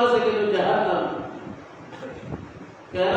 আছে কিন্তু জাহান্নাম কেন?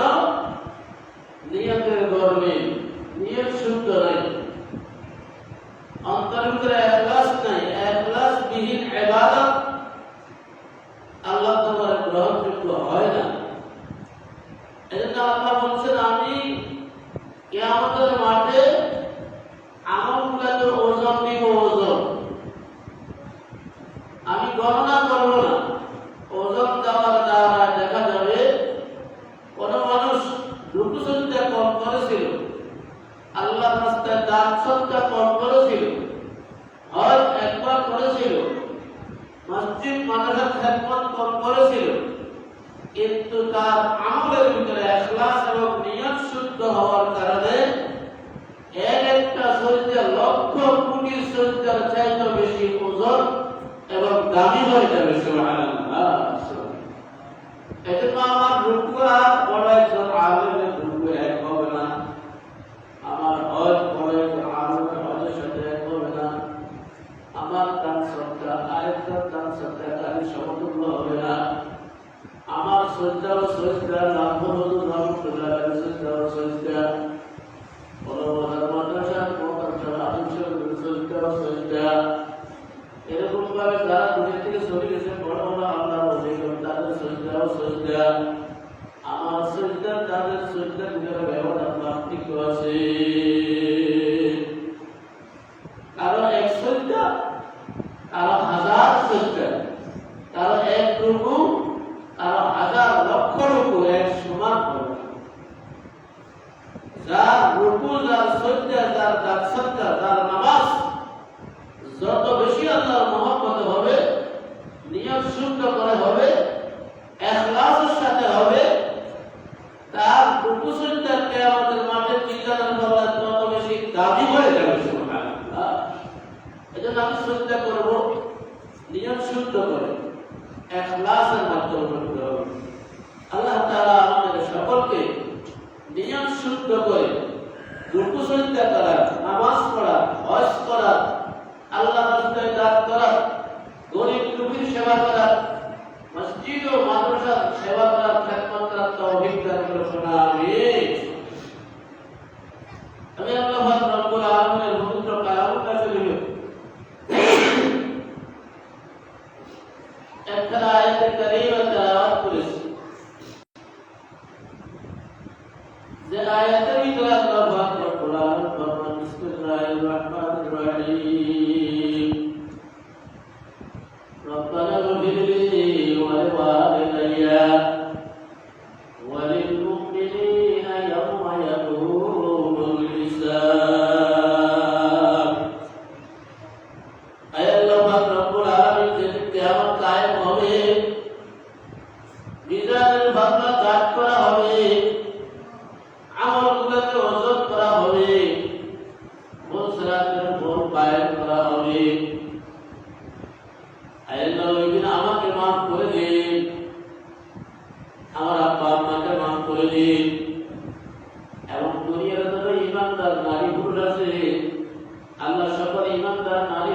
Gracias.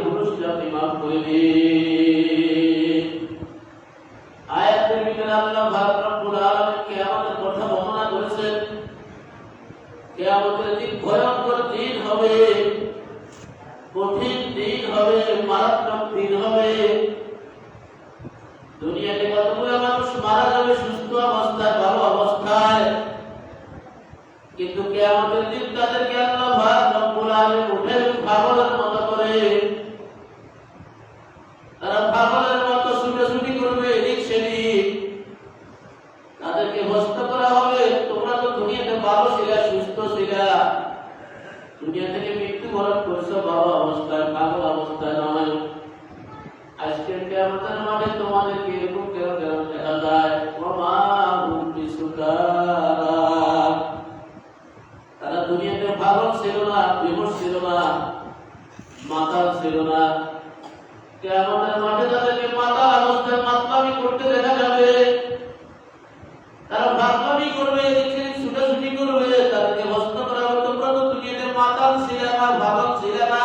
المسلم مقبلين করতে দেখা যাবে। তারা ভাবলামি করবে, এদিকে ছুটাছুটি করবে, তাদেরকে হস্ত করা হবে। তোমরা তো দুনিয়াতে মাতাল ছিলে না ভাবক ছিলে না।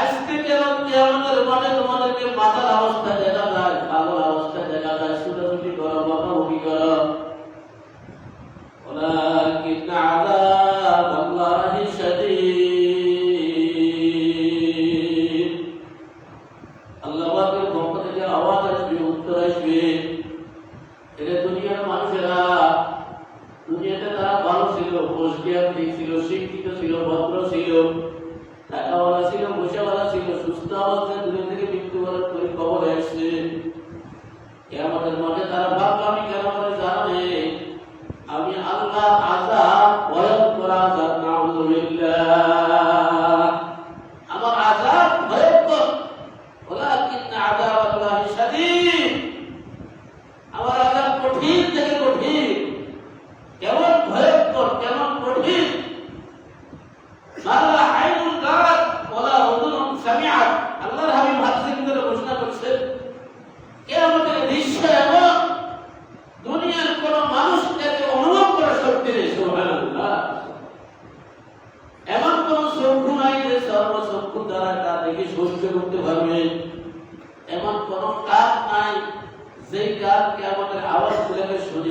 আজকে কেন কেমন মানে তোমাদেরকে মাতাল অবস্থা দেয় ছিল, শিক্ষিত ছিল, ভদ্র ছিল, টাকাওয়ালা ছিল, পয়সাওয়ালা ছিল, সুস্থ অবস্থায় দুনিয়া থেকে মৃত্যুবরণ করে কবরে আসছে কেমন মাঠে তারা আমি কেন করে জানে আমি আল্লাহ আজাব ভয়ঙ্কর আজাব নাউযুবিল্লাহ আমার আজাব ভয়ঙ্কর ওলাকিন আযাব আল্লাহ শাদীদ আমার আজাব কঠিন থেকে কঠিন কেমন ভয়ঙ্কর কেমন কঠিন মাল্লা আইনুল গারাত ওলা উযুনুন সামিআত আল্লাহর হাবিব হাদিসের ভিতরে ঘোষণা করছেন কিয়ামতের দৃশ্য এমন দুনিয়ার কোন মানুষ একে অনুভব করার শক্তি নেই সুবহানাল্লাহ এমন কোন চক্ষু নাই যে সর্বচক্ষু দ্বারা তা দেখে সহ্য করতে পারবে এমন কোন কাজ নাই যেই কাজ কেয়ামতের আওয়াজ তুলে শুনি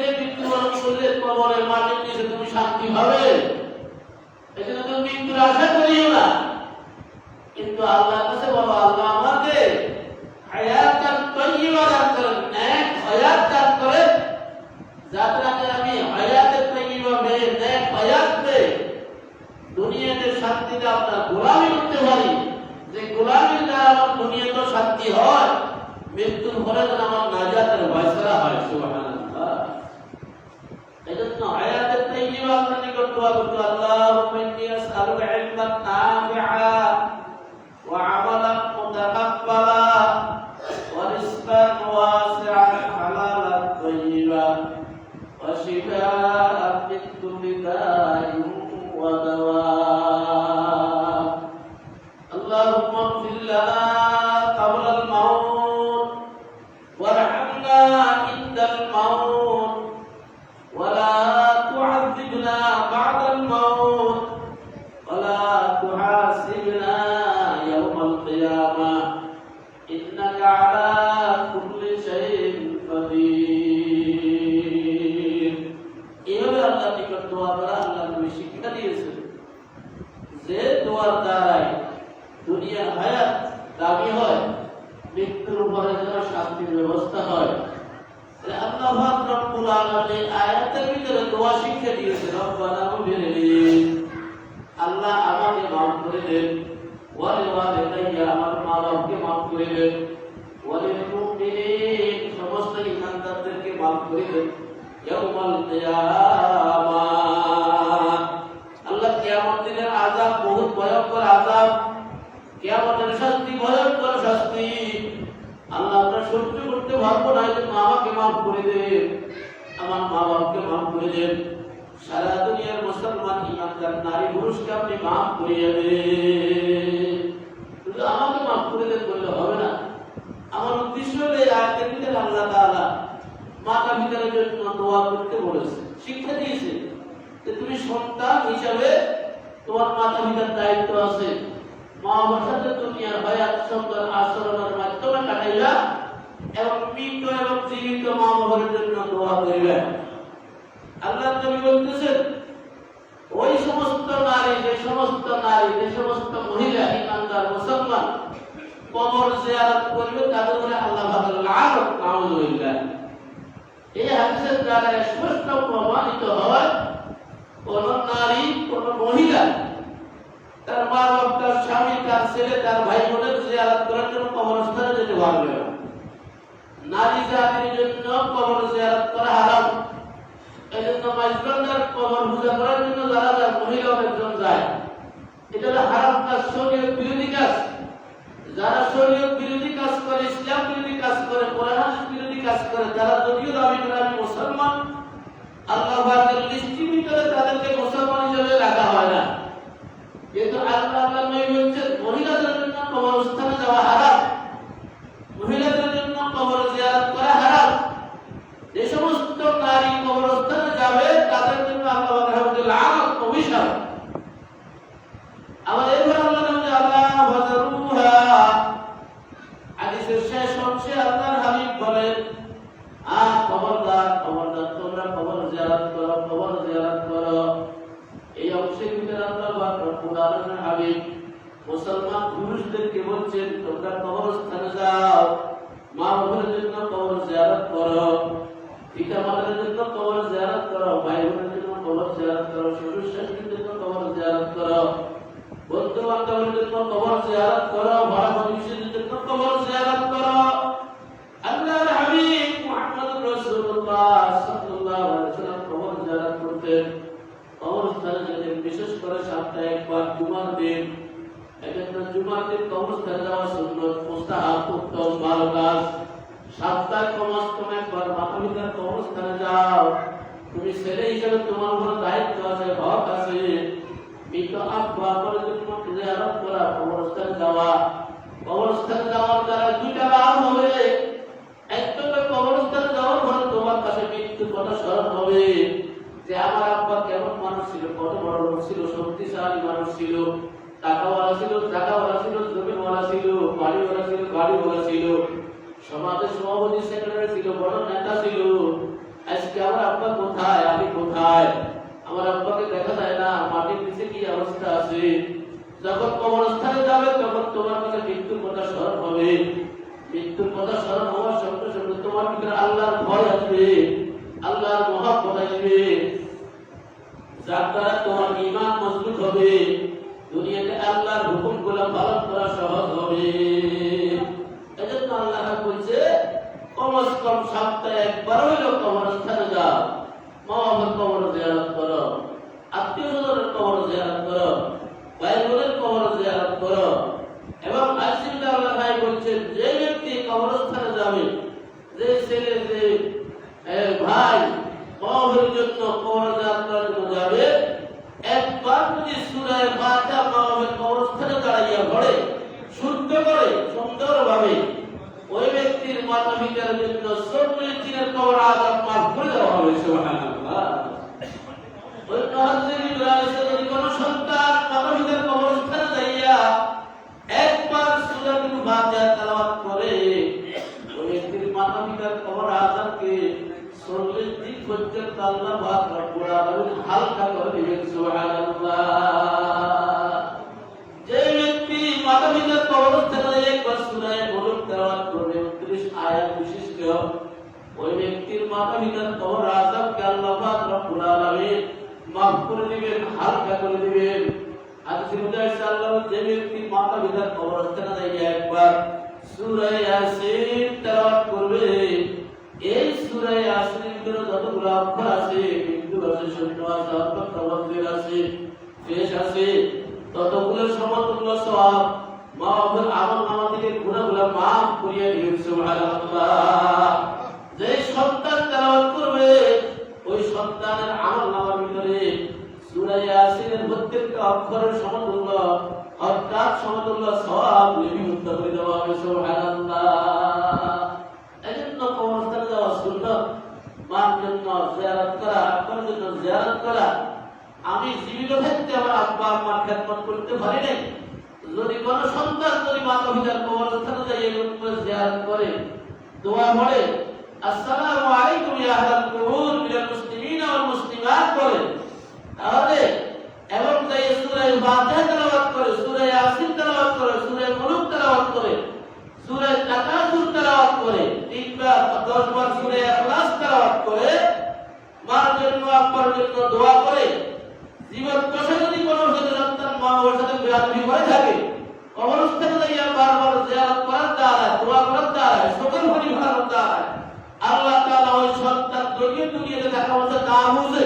করলে কবরের মাটির নিচে তুমি শান্তি পাবে এজন্য তুমি মৃত্যুর আশা করিও না। কিন্তু আল্লাহর কাছে বলো আল্লাহ আমাকে হায়াতান তৈয়বা দান করেন, নেক হায়াত দান করেন যাতে আমি হায়াতে তৈয়বা পেয়ে নেক হায়াত পেয়ে দুনিয়াতে শান্তিতে আপনার গোলামি করতে পারি। যে গোলামির দ্বারা আমার দুনিয়াতে শান্তি হয়, মৃত্যুর পরে যেন আমার নাজাতের ফয়সালা হয়, সুবহানাল্লাহ। এজন্য হায়াতের তাইয়্যিবা আপনার নিকট দোয়া করতে আল্লাহুম্মা ইন্নী تحاسبنا يوم القيامة إنك على كل شيء قدير এভাবে আল্লাহ নিকট দোয়া করা আল্লাহ নবী শিক্ষা দিয়েছেন যে দোয়ার দ্বারাই দুনিয়ার হায়াত দাবি হয় মৃত্যুর উপরে যেন শান্তির ব্যবস্থা হয় তাহলে আল্লাহ পাক রব্বুল আলামিন আয়াতের ভিতরে দোয়া শিক্ষা দিয়েছে রব্বানা গফিরলি আল্লাহ আমাকে মাফ করে দেন। ওয়ালি ওয়ালিদাইয়া আমার মা বাবাকে মাফ করে দেন। ওয়ালিল মুমিনিন সমস্ত ইমানদারদেরকে মাফ করে দেন। ইয়াউমাল কিয়ামাহ আল্লাহ কিয়ামত দিনের আযাব, বহুত ভয়ঙ্কর আযাব। কিয়ামতের শাস্তি, ভয়ঙ্কর শাস্তি। আল্লাহ আমরা সহ্য করতে পারব না জন্য আমাকে মাফ করে দেন। আমার মা বাবাকে মাফ করে দেন। সারা দুনিয়ার মুসলমান ইমানদার নারী পুরুষকে আপনি মাফ করিয়ে দেন। আমাকে মাফ করে দেন বললে হবে না। আমার উদ্দেশ্য হলো ভিতরে আল্লাহ তাআলা মাতা পিতার জন্য দোয়া করতে বলেছে, শিক্ষা দিয়েছে যে তুমি সন্তান হিসাবে তোমার মাতা পিতার দায়িত্ব আছে। মা বাবার সাথে দুনিয়ার হায়াত সুন্দর আচরণের মাধ্যমে কাটাইলা এবং মৃত এবং জীবিত মা বাবার জন্য দোয়া করিবে। আল্লাহ নবী বলতেছেন, ওই সমস্ত নারী, যে সমস্ত নারী, যে সমস্ত মহিলা, ইমানদার, মুসলমান, কবর জিয়ারত করবে, তাদের উপরে আল্লাহ পাকের লানত নাউযুবিল্লাহ এই হাদিসের দ্বারা স্পষ্ট প্রমাণিত হয়, কোন নারী, কোন মহিলা, তার মা বাবা তার স্বামী, তার ছেলে, তার ভাই বোনের জিয়ারত করার জন্য কবরস্থানে যেতে পারবে না। নারী জাতির জন্য কবর জিয়ারত করা হারাম। তাদেরকে রাখা হয় না। কিন্তু মহিলাদের জন্য যাওয়া হারাম মহিলাদের জন্য কবর জিয়ারত করা হারাম যে সমস্ত নারী কবরস্থানে যাবে তাদের জন্য আল্লাহ পাকের লানত অভিশাপ আর খবরদার খবরদার তোমরা খবর জিয়ারত করো, খবর জিয়ারত করো। এই অংশের ভিতরে আল্লাহ রব্বুল আলামিন হাবিব মুসলমান পুরুষদেরকে বলছেন, তোমরা কবরস্থানে যাও। মা বাবার জন্য কবর জিয়ারত করো। পিতা মাতার জন্য কবর জিয়ারত করো। ভাই বোনের জন্য কবর জিয়ারত করো। শ্বশুর শাশুড়ির জন্য কবর জিয়ারত করো। বন্ধু বান্ধবের জন্য কবর জিয়ারত করো। ভাড়া প্রতিবেশীদের জন্য কবর জিয়ারত করো। তুমি হিসেবে তোমার দায়িত্ব আছে আছে। করা যাওয়া। যাওয়ার দ্বারা দুইটা লাভ হবে। তোমার কাছে মৃত্যুর কথা স্মরণ হবে যে আমার আব্বা কেমন মানুষ ছিল, কত বড় লোক ছিল, শক্তিশালী মানুষ ছিল, টাকাওয়ালা ছিল টাকাওয়ালা ছিল, জমিওয়ালা ছিল, বাড়িওয়ালা ছিল, গাড়িওয়ালা ছিল, সমাজের সভাপতি সেক্রেটারি ছিল, বড় নেতা ছিল। আজকে আমার আব্বা কোথায়? আমি কোথায়? আমার আব্বাকে দেখা যায় না, মাটির নিচে কি অবস্থা আছে? যখন কবরস্থানে যাবে, তখন তোমার কাছে মৃত্যুর কথা স্মরণ হবে। মৃত্যুর কথা স্মরণ হওয়ার সঙ্গে সঙ্গে তোমার ভিতরে আল্লাহর ভয় আসবে, আল্লাহর মহাব্বত আসবে। যার দ্বারা তোমার ইমান মজবুত হবে, দুনিয়াতে আল্লাহর হুকুমগুলো পালন করা সহজ হবে। এজন্য আল্লাহ বলছে, কমস কম সপ্তাহে একবার হইল কবরস্থানে যাও। মা বাবার কবর করো। আত্মীয় স্বজনের কবর জিয়ারত করো। ভাই বোনের কবর জিয়ারত করো এবং আসিফ আল্লাহ ভাই বলছেন যে ব্যক্তি কবরস্থানে যাবে যে ছেলে যে ভাই, কবরের জন্য কবর জিয়ারত জন্য যাবে। একবার যদি সূরায়ে ফাতিহা মাহফিল কবরস্থানে দাঁড়াইয়া পড়ে শুদ্ধ করে সুন্দরভাবে ওই ব্যক্তির পিতার জন্য চল্লিশ দিনের কবর আজাব মাফ করে দেওয়া হবে কবরস্থানে যাইয়া একবার সূরাতুল ফাতিহা তেলাওয়াত করে ওই ব্যক্তির মাতা পিতার কবর আজাবকে চল্লিশ দিন পর্যন্ত আল্লাহ রব্বুল আলামিন হালকা করে দিবেন যে ব্যক্তি মাতা পিতার কবরস্থানে একবার মুলক তেলাওয়াত করবে 29 আয়াত বিশিষ্ট। ওই ব্যক্তির পিতার কবর আযাবকে আল্লাহ রব্বুল আলামিন মাফ করে দিবেন, হালকা করে দিবেন। আর সিমুদার আল্লাহ যে ব্যক্তি পিতার কবরস্থানে যাইয়া একবার সূরা ইয়াসিন তেলাওয়াত করবে এই সূরা ইয়াসিনের ভিতরে যতগুলো অক্ষর আছে বিন্দু আছে শূন্য আছে অক্ষর তবদ্দির আছে শেষ আছে, ততগুলো সমতুল্য সব। মা বাবার আমল নামা থেকে গুণাগুলো মাফ করিয়ে দিবেন সুবহানাল্লাহ। যে সন্তান তেলাওয়াত করবে, ওই সন্তানের আমল নামার ভিতরে সূরা ইয়াসিনের প্রত্যেকটা অক্ষরের সমতুল্য, অর্থাৎ সমতুল্য সওয়াব লিপিবদ্ধ করে দেওয়া হবে সুবহানাল্লাহ এজন্য কবরস্থানে যাওয়া সুন্নত মার জন্য জিয়ারত করা আব্বার জন্য জিয়ারত করা। আমি জীবিত থাকতে আমার আব্বা আম্মার খেদমত করতে পারি নাই। যদি কোন সন্তান যদি মাতা পিতার কবরস্থানে যাই এরকম করে জিয়ারত করে, দোয়া পড়ে আসসালামু আলাইকুম ইয়া আহলাল কুবুর, মিনাল মুসলিমিন ওয়াল মুসলিমাত বলে, তাহলে এবং যাই সূরা ফাতিহা তেলাওয়াত করে, সূরা ইয়াসিন তেলাওয়াত করে, সূরা মুলক তেলাওয়াত করে, সূরা তাকাসুর তেলাওয়াত করে, তিনবার দশ বার সূরা ইখলাস তেলাওয়াত করে মার জন্য আব্বার জন্য দোয়া করে জীবন দশা যদি কোনো সাথে সন্তান মা বাবার সাথে বেয়াদবি করে থাকে কবরস্থানে যাইয়া বারবার জিয়ারত করার দ্বারা দোয়া করার দ্বারা সকল পরিবার দ্বারা আল্লাহ তাআলা ওই সন্তান দুনিয়া দুনিয়াতে থাকা অবস্থা না বুঝে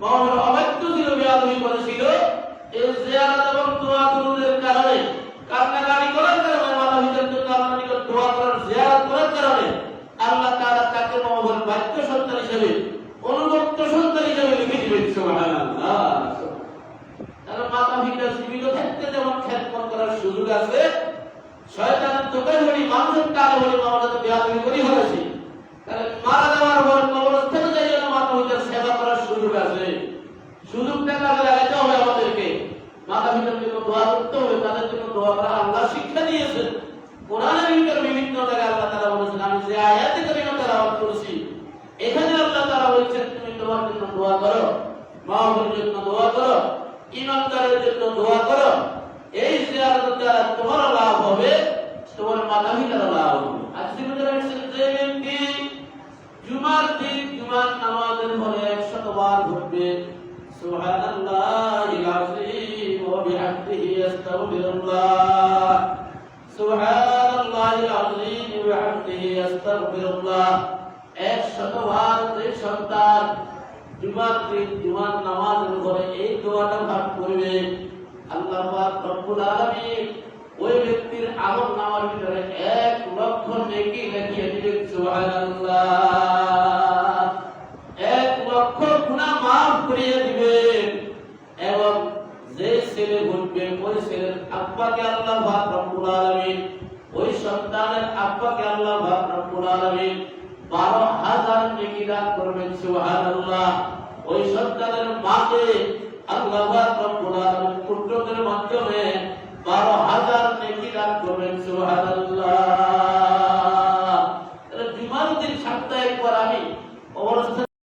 বাবার অবাধ্য ছিল, বেয়াদবি করেছিল। এই জিয়ারত এবং দোয়া দুরুদের কারণে, কান্নাকাটি করার কারণে মাতা পিতার জন্য আল্লাহর নিকট দোয়া করার জিয়ারত করার কারণে, আল্লাহ তাআলা তাকে বাবার বাধ্য সন্তান হিসেবে অনুগত সন্তান হিসেবে লিখে দিবেন তাহলে মাতা পিতা জীবিত থাকতে যেমন খেদমত করার সুযোগ আছে শয়তানের দোকান হলি মানুষের কাজ হলি আমরা তো করি হয়েছি। তাহলে মারা যাওয়ার পর কবরস্থানে যাই জন্য মাতা পিতার সেবা করার সুযোগ আছে। সুযোগটা কাজে লাগাতে হবে আমাদেরকে। মাতা পিতার জন্য দোয়া করতে হবে, তাদের জন্য দোয়া করা আল্লাহ শিক্ষা দিয়েছেন কোরআনের ভিতর বিভিন্ন জায়গায় আল্লাহ তাআলা বলেছেন আমি যে আয়াতে কারিমা তেলাওয়াত করেছি জন্য দোয়া করো মাহবুবের জন্য দোয়া করো ইমানদারের জন্য দোয়া করো এই জিয়ারতের দ্বারা তোমার লাভ হবে তোমার মাতা পিতার লাভ হবে আজকে বুঝে রাখছেন যে ব্যক্তি জুমার জুমার নামাজের পরে একশত বার ঘটবে। সুবহানাল্লাহিল আযীম, ওয়া বিহামদিহি আস্তাগফিরুল্লাহ। সুবহানাল্লাহিল আযীম, ওয়া বিহামদিহি আস্তাগফিরুল্লাহ। এই দোয়াটা পাঠ করবে। আল্লাহ পাক ওই ব্যক্তির আমল নামার ভিতরে এক লক্ষ নেকি লিখিয়ে দিবেন, সুবহানাল্লাহ। করিয়ে দিবেন। এবং যে ছেলে ঘটবে ওই ছেলের আব্বাকে আল্লাহ ভাব রব্বুল আলামিন, ওই সন্তানের আব্বাকে আল্লাহ ভাব রব্বুল আলামিন বারো হাজার নেকি দান করবেন, সুবহানাল্লাহ। ওই সন্তানের মাকে আল্লাহ ভাব রব্বুল আলামিন পুত্রদের মাধ্যমে বারো হাজার নেকি দান করবেন, সুবহানাল্লাহ।